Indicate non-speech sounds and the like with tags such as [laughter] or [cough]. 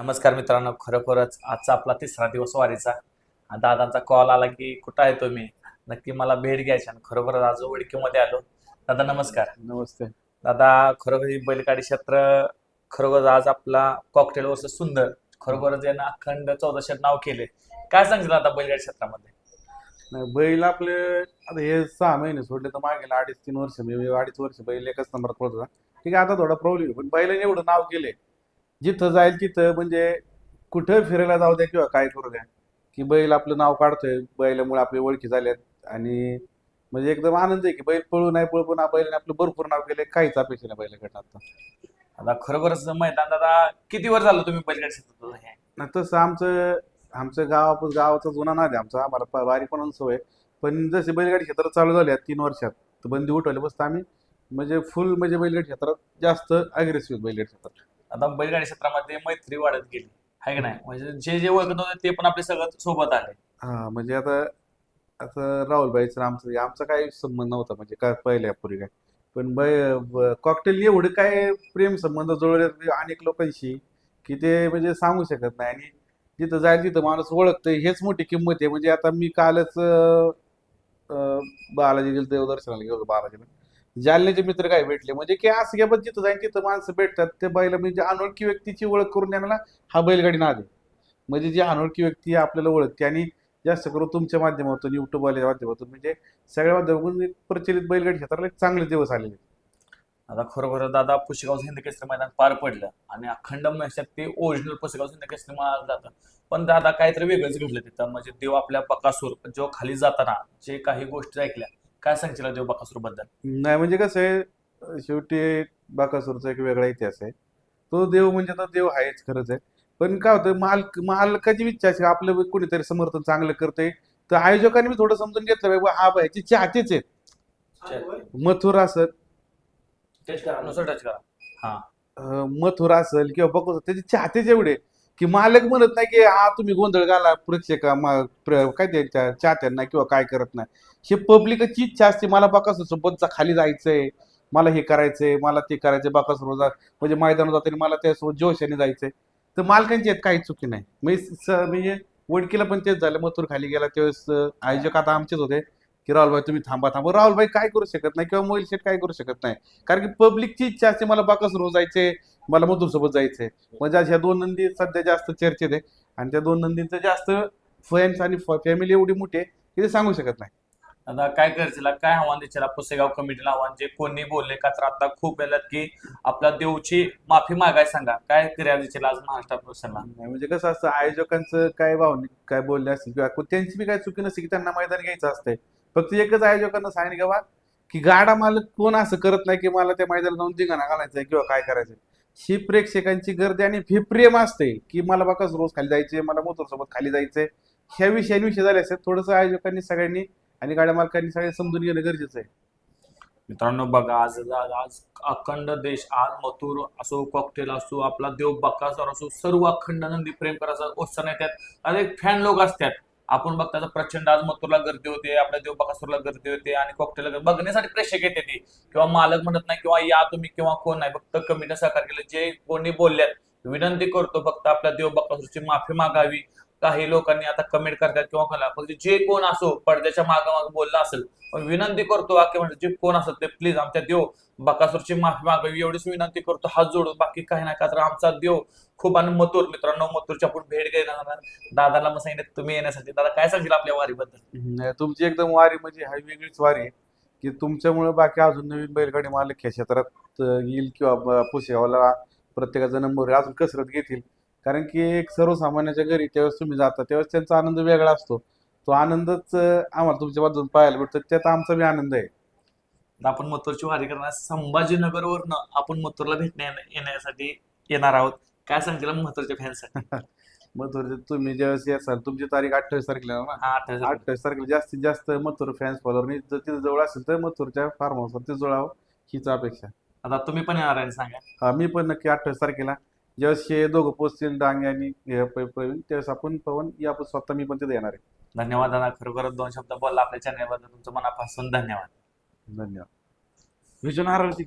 नमस्कार मित्रांनो खरोखरच आजचा आपला तिसरा दिवस वारीचा. दादांचा कॉल आला की कुठं आहे तुम्ही? नक्की मला भेट घ्यायची आणि खरोखरच आज ओळखीमध्ये आलो. दादा नमस्कार. नमस्ते. दादा खरोखर ही बैलगाडी क्षेत्र खरोखर आज आपला कॉकटेल वर्ष सुंदर खरोखरच यानं अखंड चौदाशे नाव केले काय सांगितलं आता बैलगाडी क्षेत्रामध्ये? नाही बैल आपले आता हे सहा महिने सोडले तर मागेल अडीच तीन वर्ष मी अडीच वर्ष बैल एकच पळत. होता ठीक आहे आता थोडा प्रॉब्लेम पण बैलाने एवढं नाव केले जिथं जाईल तिथं म्हणजे कुठं फिरायला जाऊ द्या किंवा काय करू द्या. की बैल आपलं नाव काढतोय बैलामुळे आपली ओळखी झाल्यात आणि म्हणजे एकदम आनंद आहे की बैल पळू नाही पळू पण बैलाने आपलं भरपूर नाव केले काहीच अपेक्षा नाही बैलाकडनं आता. आता खरोखरच मैदान दादा किती वर्ष झालं तुम्ही बैलगाडी क्षेत्रात? नाही तसं आमचं आमचं गाव गावाचा जुना नाद आहे. आमचा आम्हाला प- वारी पण सवय पण जसे बैलगाडी क्षेत्र चालू झाले आहेत तीन वर्षात तर बंदी उठवली बसता आम्ही. म्हणजे फुल म्हणजे बैलगाडी क्षेत्रात जास्त अग्रेसिव्ह बैलगाडी क्षेत्रात. आता बैलगाडी क्षेत्रामध्ये मैत्री वाढत गेली. आहे की नाही? म्हणजे जे जे ओळखत होते ते पण आपले सगळं सोबत आले. हा म्हणजे आता आता राहुलबाईचं आमचं आमचा काही संबंध नव्हता म्हणजे काय पहिल्यापूर्वी काय. पण बै कॉकटेल एवढे काय प्रेम संबंध जुळले अनेक लोकांशी की ते म्हणजे सांगू शकत नाही. आणि जिथं जाईल तिथं माणूस ओळखतंय हेच मोठी किंमत आहे. म्हणजे आता मी कालच बालाजी गेलो देवदर्शनाला गेलो बालाजीला. जालन्याचे मित्र काय भेटले? म्हणजे की असं घ्या जिथं जाईल तिथं माणसं भेटतात. ते बैल म्हणजे अनोळखी व्यक्तीची ओळख करून देण्याला हा बैलगाडी नाद आहे. म्हणजे जी अनोळखी व्यक्ती आपल्याला ओळखते आणि जास्त करून तुमच्या माध्यमातून युट्यूबवाल्या माध्यमातून म्हणजे सगळ्या माध्यमातून एक प्रचलित बैलगाडी क्षेत्राला एक चांगले दिवस आलेले आता खरोखर दादा पुशेगाव हिंदकेसरी मैदान पार पडलं आणि अखंड मैदानात ते ओरिजिनल पुशेगाव हिंद मैदान जातं. पण दादा काहीतरी वेगळंच घडलं तिथं. म्हणजे देव आपल्या पकासूर जो खाली जाताना जे काही गोष्टी ऐकल्या काय सांगशील देव बकासूरबद्दल नाही म्हणजे कसं आहे शेवटी बाकासूरचा एक वेगळा इतिहास आहे. तो देव म्हणजे तर देव आहेच खरंच आहे. पण काय होतं माल मालकाची इच्छा असते आपलं कोणीतरी समर्थन चांगलं करतंय. तर आयोजकांनी मी थोडं समजून घेतलं बाबा हा बायचे चाहतेच आहेत मथुर असत टच करा नुसतं टच करा हा. अं, मथुर असेल किंवा बघू त्याचे चाहतेच एवढे की मालक म्हणत नाही की हा तुम्ही गोंधळ घाला प्रेक्षका काय त्यांच्या चाहत्यांना किंवा काय करत नाही. हे पब्लिकची इच्छा असते मला बाकासूर सोबतचा खाली जायचंय मला हे करायचंय मला ते करायचंय बाकासूर म्हणजे मैदानात जाताना मला त्यासोबत जोशाने जायचंय. तर मालकांची यात काही चुकी नाही. म्हणजे म्हणजे वडकीला पण तेच झालं मथुर खाली गेला त्यावेळेस आयोजक आता आमचेच होते की राहुलभाई तुम्ही थांबा थांबा. राहुलभाई काय करू शकत नाही किंवा मोहिल शेठ काय करू शकत नाही. कारण की पब्लिकची इच्छा असते मला बाकासूर जायचंय मला मधुर सोबत जायचंय म्हणजे आज ह्या दोन नंदी सध्या जास्त चर्चेत आहे आणि त्या दोन नंदींचं जास्त फॅन्स आणि फॅमिली एवढी मोठी आहे की ते सांगू शकत नाही. आता काय करशील काय आव्हान देशील पुसेगाव कमिटीला आव्हान जे कोणी बोलले का तर आता खूप वेळात की आपल्या देवची माफी मागाय सांगा. काय क्रिया देशील आज महाराष्ट्र प्रशासनाला? नाही म्हणजे कसं असतं आयोजकांचं काय भावनिक काय बोलले असतील किंवा को- त्यांची बी काय चुकी नसते की त्यांना मैदान घ्यायचं असतंय. फक्त एकच आयोजकांना सांगितलं की गाडा मालक कोण असं करत नाही की मला त्या मैदानात जाऊन धिंगाणा घालायचंय किंवा काय करायचंय. ही प्रेक्षकांची गर्दी आणि हे प्रेम असते की मला बाकाच रोज खाली जायचंय मला मोतरसोबत खाली जायचंय. ह्या विषयांविषयी झाले असते थोडंसं आयोजकांनी सगळ्यांनी आणि गाड्या मालकांनी सगळ्यांनी समजून घेणं गरजेचं आहे. मित्रांनो बघा आज आज अखंड देश आज मथुर असो कॉकटेल असो आपला देव बक्कासर असो सर्व अखंड नंदी प्रेम करायचा उत्साह येतात अनेक फॅन लोक असतात. आपण बघता प्रचंड आज मथुरला गर्दी होते आपल्या देवबकासूरला गर्दी होते आणि कोकटेला बघण्यासाठी प्रेक्षक येते ती. किंवा मालक म्हणत नाही किंवा या तुम्ही किंवा कोण नाही फक्त कमिटीने सहकार केलं जे कोणी बोलल्यात विनंती करतो फक्त आपल्या देवबकासूरची माफी मागावी. काही लोकांनी आता कमेंट करतात किंवा कोणा फक्त जे कोण असो पडद्याच्या मागामाग मागे बोलला असेल विनंती करतो वाक्य म्हणजे जे कोण असत ते प्लीज आमच्या देव बकासूरची माफी मागावी एवढीच विनंती करतो. हात जोडून बाकी काही नाही का तर आमचा देव खूप आणि मथुर मित्रांनो मथुरच्या आपण भेट घेणार दादाला मग सांगितलं तुम्ही येण्यासाठी. दादा काय सांगशील आपल्या वारीबद्दल? तुमची एकदम वारी म्हणजे हा वेगळीच वारी आहे की तुमच्यामुळे बाकी अजून नवीन बैलगाडी मालक ह्या क्षेत्रात येईल किंवा ब- पुसेगावला प्रत्येकाचा नंबर अजून कसरत घेतील. कारण की एक सर्वसामान्याच्या घरी त्यावेळेस तुम्ही जाता त्यावेळेस त्यांचा आनंद वेगळा असतो. तो आनंदच आम्हाला तुमच्या बाजून पाहायला भेटतो. त्यात आमचा बी आनंद आहे. आपण मथुरची वारी करणार. संभाजीनगरवरनं आपण मथुरला भेटण्या येण्यासाठी येणार आहोत. काय सांगशील मथुरच्या फॅन्स [laughs] मथुर तुम्ही ज्यावेळेस याल तुमची तारीख अठ्ठावीस तारखेला ना? अठ्ठावीस तारखेला. जास्तीत जास्त मथुर फॅन्स फॉलोअरनी जर तिथे जवळ असेल तर मथुरच्या फार्म हाऊसवर ते जुळावं हीच अपेक्षा. आता तुम्ही पण येणार आहे सांगा. हा मी पण नक्की अठ्ठावीस तारखेला ज्यावेळेस हे दोघं पोचतील डांगे आणि हे प- प्रवीण त्यावेळेस आपण पवन या आपण स्वतः मी पण तिथे येणार आहे. धन्यवाद दादा खरोखरच दोन शब्द बोलला आपल्या चॅनलबद्दल तुमचं मनापासून धन्यवाद. धन्यवाद. विजन आरोग्य